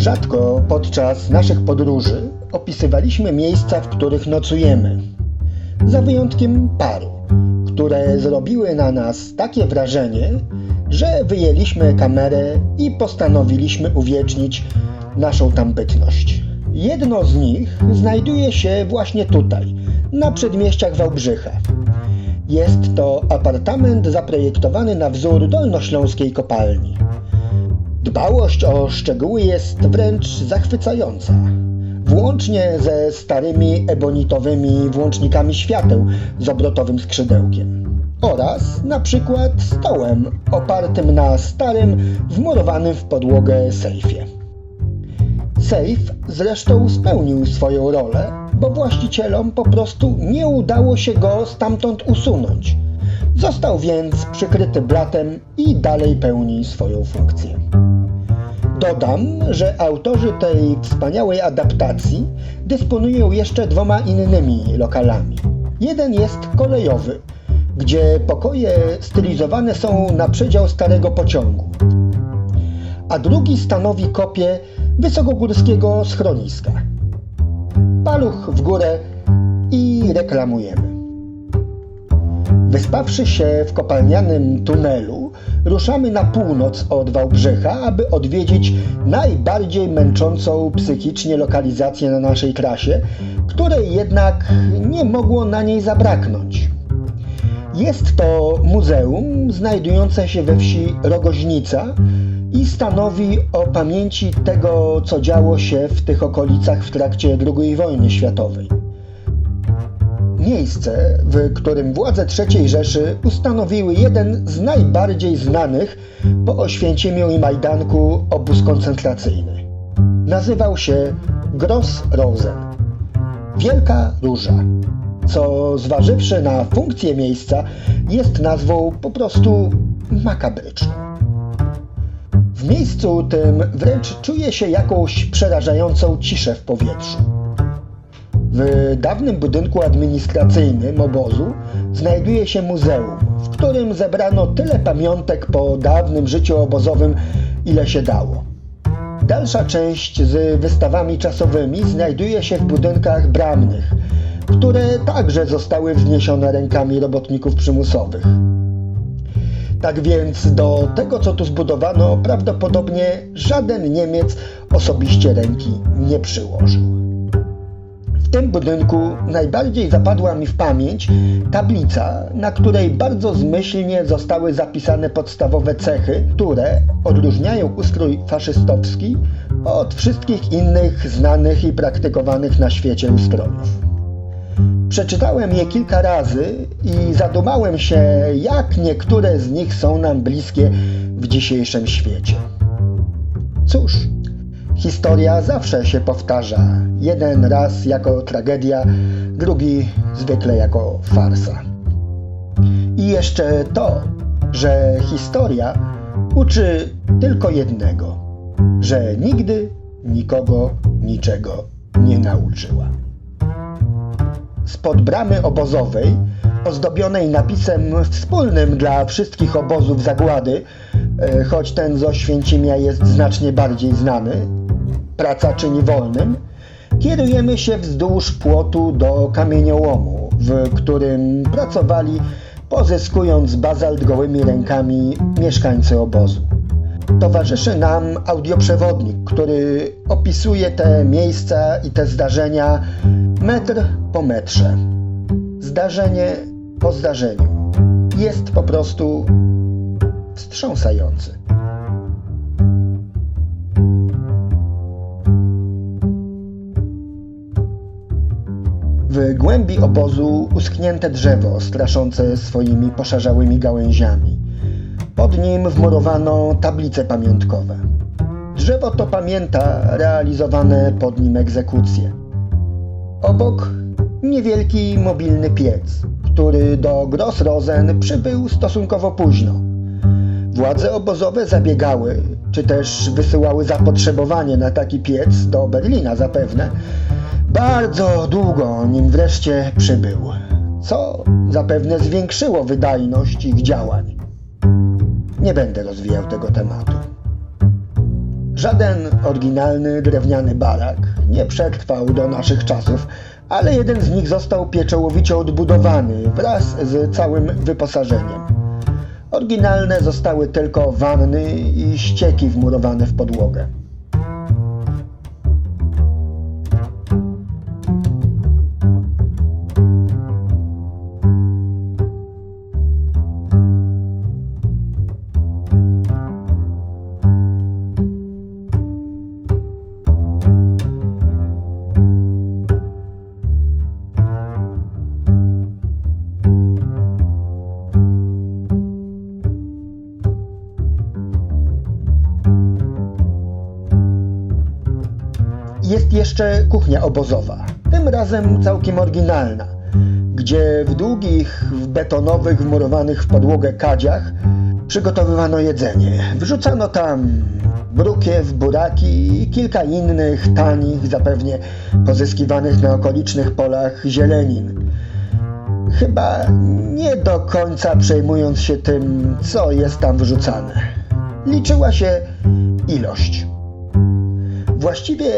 Rzadko podczas naszych podróży opisywaliśmy miejsca, w których nocujemy. Za wyjątkiem paru, które zrobiły na nas takie wrażenie, że wyjęliśmy kamerę i postanowiliśmy uwiecznić naszą tam bytność. Jedno z nich znajduje się właśnie tutaj, na przedmieściach Wałbrzycha. Jest to apartament zaprojektowany na wzór dolnośląskiej kopalni. Dbałość o szczegóły jest wręcz zachwycająca. Włącznie ze starymi ebonitowymi włącznikami świateł z obrotowym skrzydełkiem. Oraz na przykład stołem opartym na starym, wmurowanym w podłogę sejfie. Sejf zresztą spełnił swoją rolę, bo właścicielom po prostu nie udało się go stamtąd usunąć. Został więc przykryty blatem i dalej pełni swoją funkcję. Dodam, że autorzy tej wspaniałej adaptacji dysponują jeszcze dwoma innymi lokalami. Jeden jest kolejowy, gdzie pokoje stylizowane są na przedział starego pociągu, a drugi stanowi kopię wysokogórskiego schroniska. Paluch w górę i reklamujemy. Wyspawszy się w kopalnianym tunelu, ruszamy na północ od Wałbrzycha, aby odwiedzić najbardziej męczącą psychicznie lokalizację na naszej trasie, której jednak nie mogło na niej zabraknąć. Jest to muzeum znajdujące się we wsi Rogoźnica i stanowi o pamięci tego, co działo się w tych okolicach w trakcie II wojny światowej. Miejsce, w którym władze III Rzeszy ustanowiły jeden z najbardziej znanych po Oświęcimiu i Majdanku obóz koncentracyjny. Nazywał się Gross Rosen. Wielka Róża, co zważywszy na funkcję miejsca jest nazwą po prostu makabryczną. W miejscu tym wręcz czuje się jakąś przerażającą ciszę w powietrzu. W dawnym budynku administracyjnym obozu znajduje się muzeum, w którym zebrano tyle pamiątek po dawnym życiu obozowym, ile się dało. Dalsza część z wystawami czasowymi znajduje się w budynkach bramnych, które także zostały wzniesione rękami robotników przymusowych. Tak więc do tego, co tu zbudowano, prawdopodobnie żaden Niemiec osobiście ręki nie przyłożył. W tym budynku najbardziej zapadła mi w pamięć tablica, na której bardzo zmyślnie zostały zapisane podstawowe cechy, które odróżniają ustrój faszystowski od wszystkich innych znanych i praktykowanych na świecie ustrojów. Przeczytałem je kilka razy i zadumałem się, jak niektóre z nich są nam bliskie w dzisiejszym świecie. Cóż, historia zawsze się powtarza. Jeden raz jako tragedia, drugi zwykle jako farsa. I jeszcze to, że historia uczy tylko jednego, że nigdy nikogo niczego nie nauczyła. Spod bramy obozowej, ozdobionej napisem wspólnym dla wszystkich obozów zagłady, e, choć ten z Oświęcimia jest znacznie bardziej znany, praca czyni wolnym, kierujemy się wzdłuż płotu do kamieniołomu, w którym pracowali, pozyskując bazalt gołymi rękami mieszkańcy obozu. Towarzyszy nam audioprzewodnik, który opisuje te miejsca i te zdarzenia metr po metrze. Zdarzenie po zdarzeniu. Jest po prostu wstrząsający. W głębi obozu uschnięte drzewo straszące swoimi poszarzałymi gałęziami. Pod nim wmurowano tablice pamiątkowe. Drzewo to pamięta realizowane pod nim egzekucje. Obok niewielki mobilny piec, który do Grossrosen przybył stosunkowo późno. Władze obozowe zabiegały, czy też wysyłały zapotrzebowanie na taki piec do Berlina zapewne, bardzo długo, nim wreszcie przybył, co zapewne zwiększyło wydajność ich działań. Nie będę rozwijał tego tematu. Żaden oryginalny drewniany barak nie przetrwał do naszych czasów, ale jeden z nich został pieczołowicie odbudowany wraz z całym wyposażeniem. Oryginalne zostały tylko wanny i ścieki wmurowane w podłogę. Jeszcze kuchnia obozowa, tym razem całkiem oryginalna, gdzie w długich, w betonowych, wmurowanych w podłogę kadziach przygotowywano jedzenie. Wrzucano tam brukiew, buraki i kilka innych tanich, zapewnie pozyskiwanych na okolicznych polach zielenin. Chyba nie do końca przejmując się tym, co jest tam wrzucane. Liczyła się ilość. Właściwie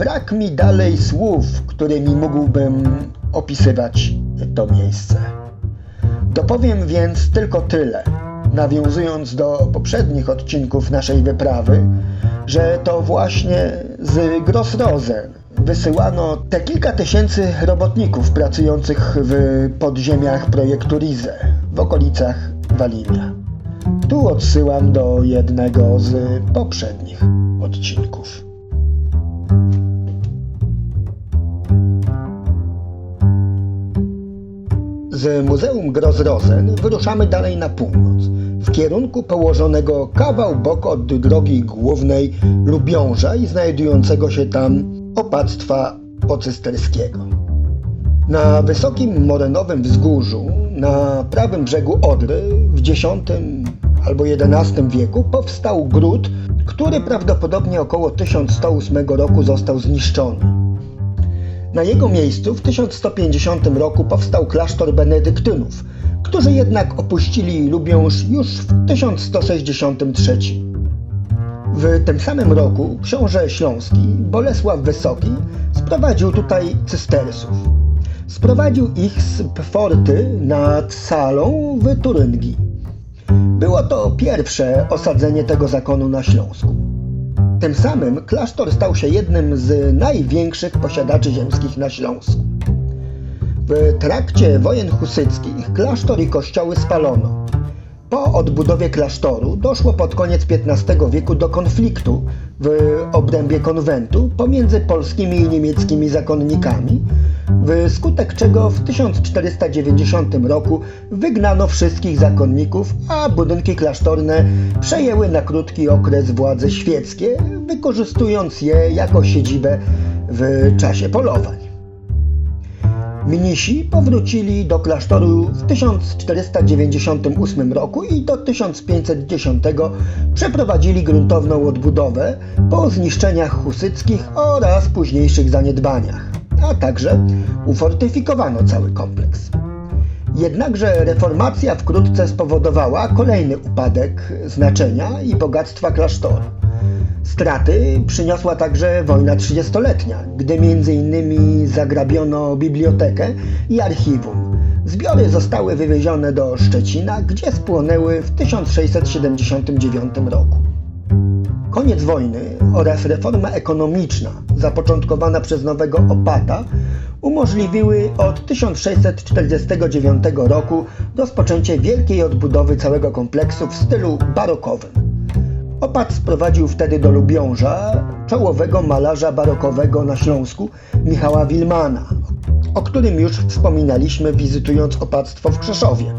brak mi dalej słów, którymi mógłbym opisywać to miejsce. Dopowiem więc tylko tyle, nawiązując do poprzednich odcinków naszej wyprawy, że to właśnie z Grossrosen wysyłano te kilka tysięcy robotników pracujących w podziemiach projektu Rize w okolicach Walinia. Tu odsyłam do jednego z poprzednich odcinków. Z Muzeum Grossrosen wyruszamy dalej na północ, w kierunku położonego kawał bok od drogi głównej Lubiąża i znajdującego się tam opactwa pocysterskiego. Na wysokim morenowym wzgórzu, na prawym brzegu Odry, w X albo XI wieku powstał gród, który prawdopodobnie około 1108 roku został zniszczony. Na jego miejscu w 1150 roku powstał klasztor benedyktynów, którzy jednak opuścili Lubiąż już w 1163. W tym samym roku książę śląski Bolesław Wysoki sprowadził tutaj cystersów. Sprowadził ich z Pforty nad Salą w Turyngii. Było to pierwsze osadzenie tego zakonu na Śląsku. Tym samym klasztor stał się jednym z największych posiadaczy ziemskich na Śląsku. W trakcie wojen husyckich klasztor i kościoły spalono. Po odbudowie klasztoru doszło pod koniec XV wieku do konfliktu w obrębie konwentu pomiędzy polskimi i niemieckimi zakonnikami, wskutek czego w 1490 roku wygnano wszystkich zakonników, a budynki klasztorne przejęły na krótki okres władze świeckie, wykorzystując je jako siedzibę w czasie polowań. Mnisi powrócili do klasztoru w 1498 roku i do 1510 przeprowadzili gruntowną odbudowę po zniszczeniach husyckich oraz późniejszych zaniedbaniach, a także ufortyfikowano cały kompleks. Jednakże reformacja wkrótce spowodowała kolejny upadek znaczenia i bogactwa klasztoru. Straty przyniosła także wojna trzydziestoletnia, gdy m.in. zagrabiono bibliotekę i archiwum. Zbiory zostały wywiezione do Szczecina, gdzie spłonęły w 1679 roku. Koniec wojny oraz reforma ekonomiczna zapoczątkowana przez nowego opata umożliwiły od 1649 roku rozpoczęcie wielkiej odbudowy całego kompleksu w stylu barokowym. Opat sprowadził wtedy do Lubiąża czołowego malarza barokowego na Śląsku Michała Wilmana, o którym już wspominaliśmy wizytując opactwo w Krzeszowie.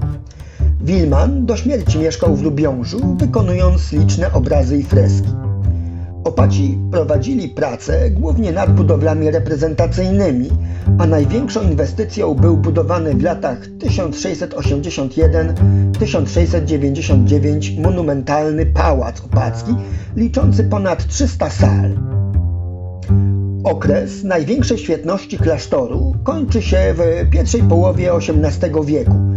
Wilman do śmierci mieszkał w Lubiążu, wykonując liczne obrazy i freski. Opaci prowadzili pracę głównie nad budowlami reprezentacyjnymi, a największą inwestycją był budowany w latach 1661-1699 monumentalny pałac opacki, liczący ponad 300 sal. Okres największej świetności klasztoru kończy się w pierwszej połowie XVIII wieku,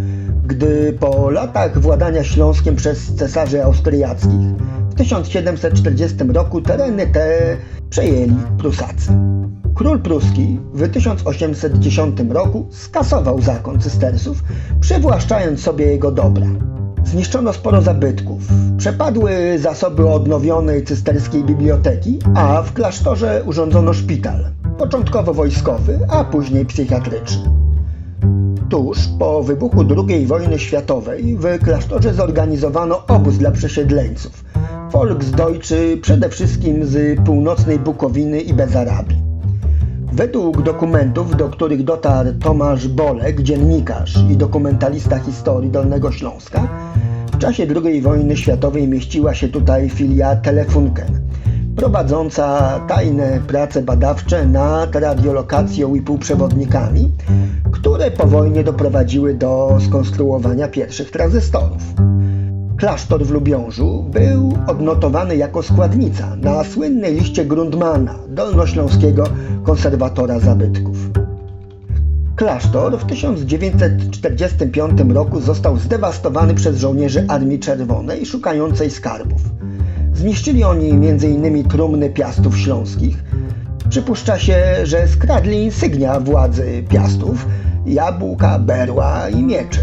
gdy po latach władania Śląskiem przez cesarzy austriackich W 1740 roku tereny te przejęli Prusacy. Król pruski w 1810 roku skasował zakon cystersów, przywłaszczając sobie jego dobra. Zniszczono sporo zabytków, przepadły zasoby odnowionej cysterskiej biblioteki, a w klasztorze urządzono szpital, początkowo wojskowy, a później psychiatryczny. Tuż po wybuchu II wojny światowej w klasztorze zorganizowano obóz dla przesiedleńców, Volksdeutsche przede wszystkim z północnej Bukowiny i Bezarabii. Według dokumentów, do których dotarł Tomasz Bolek, dziennikarz i dokumentalista historii Dolnego Śląska, w czasie II wojny światowej mieściła się tutaj filia Telefunken, prowadząca tajne prace badawcze nad radiolokacją i półprzewodnikami, które po wojnie doprowadziły do skonstruowania pierwszych tranzystorów. Klasztor w Lubiążu był odnotowany jako składnica na słynnej liście Grundmana, dolnośląskiego konserwatora zabytków. Klasztor w 1945 roku został zdewastowany przez żołnierzy Armii Czerwonej szukającej skarbów. Zniszczyli oni m.in. trumny piastów śląskich. Przypuszcza się, że skradli insygnia władzy piastów, jabłka, berła i miecze.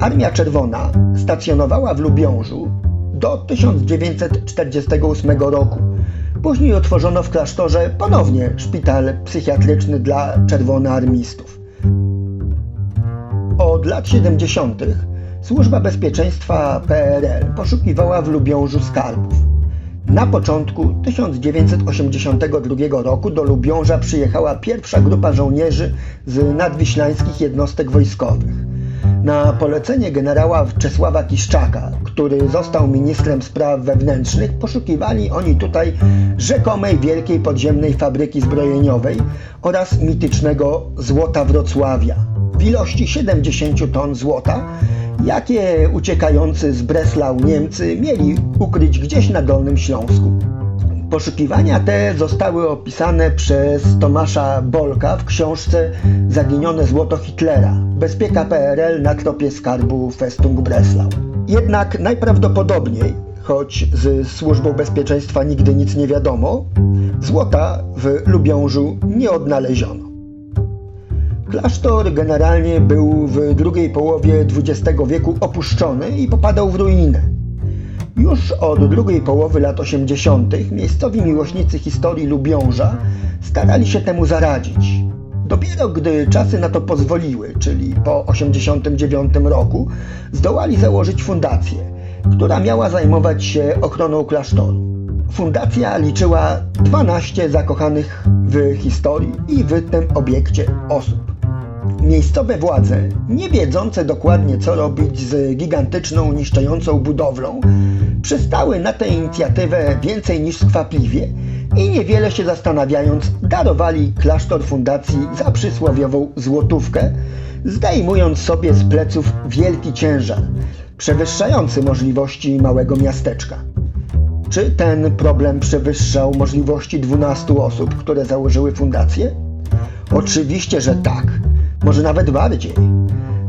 Armia Czerwona stacjonowała w Lubiążu do 1948 roku. Później otworzono w klasztorze ponownie szpital psychiatryczny dla czerwonoarmistów. Od lat 70. Służba Bezpieczeństwa PRL poszukiwała w Lubiążu skarbów. Na początku 1982 roku do Lubiąża przyjechała pierwsza grupa żołnierzy z nadwiślańskich jednostek wojskowych. Na polecenie generała Czesława Kiszczaka, który został ministrem spraw wewnętrznych, poszukiwali oni tutaj rzekomej wielkiej podziemnej fabryki zbrojeniowej oraz mitycznego złota Wrocławia w ilości 70 ton złota, jakie uciekający z Breslau Niemcy mieli ukryć gdzieś na Dolnym Śląsku. Poszukiwania te zostały opisane przez Tomasza Bolka w książce Zaginione złoto Hitlera. Bezpieka PRL na tropie skarbu Festung Breslau. Jednak najprawdopodobniej, choć z służbą bezpieczeństwa nigdy nic nie wiadomo, złota w Lubiążu nie odnaleziono. Klasztor generalnie był w drugiej połowie XX wieku opuszczony i popadał w ruinę. Już od drugiej połowy lat 80. miejscowi miłośnicy historii Lubiąża starali się temu zaradzić. Dopiero gdy czasy na to pozwoliły, czyli po 89 roku, zdołali założyć fundację, która miała zajmować się ochroną klasztoru. Fundacja liczyła 12 zakochanych w historii i w tym obiekcie osób. Miejscowe władze, nie wiedzące dokładnie co robić z gigantyczną, niszczącą budowlą, przystały na tę inicjatywę więcej niż skwapliwie i niewiele się zastanawiając, darowali klasztor fundacji za przysłowiową złotówkę, zdejmując sobie z pleców wielki ciężar, przewyższający możliwości małego miasteczka. Czy ten problem przewyższał możliwości 12 osób, które założyły fundację? Oczywiście, że tak może nawet bardziej.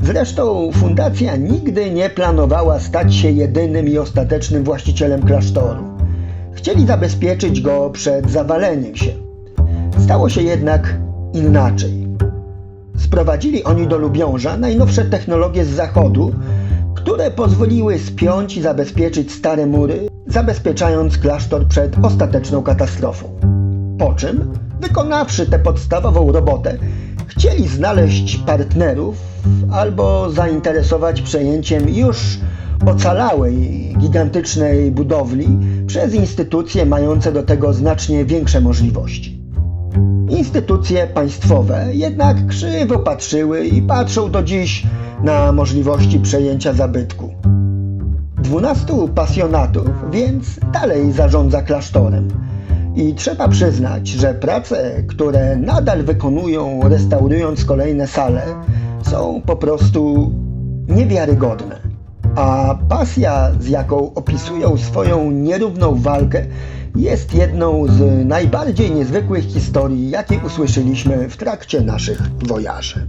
Zresztą fundacja nigdy nie planowała stać się jedynym i ostatecznym właścicielem klasztoru. Chcieli zabezpieczyć go przed zawaleniem się. Stało się jednak inaczej. Sprowadzili oni do Lubiąża najnowsze technologie z zachodu, które pozwoliły spiąć i zabezpieczyć stare mury, zabezpieczając klasztor przed ostateczną katastrofą. Po czym, wykonawszy tę podstawową robotę, Chcieli znaleźć partnerów albo zainteresować przejęciem już ocalałej, gigantycznej budowli przez instytucje mające do tego znacznie większe możliwości. Instytucje państwowe jednak krzywo patrzyły i patrzą do dziś na możliwości przejęcia zabytku. Dwunastu pasjonatów więc dalej zarządza klasztorem i trzeba przyznać, że prace, które nadal wykonują, restaurując kolejne sale, są po prostu niewiarygodne. A pasja, z jaką opisują swoją nierówną walkę, jest jedną z najbardziej niezwykłych historii, jakie usłyszeliśmy w trakcie naszych wojaży.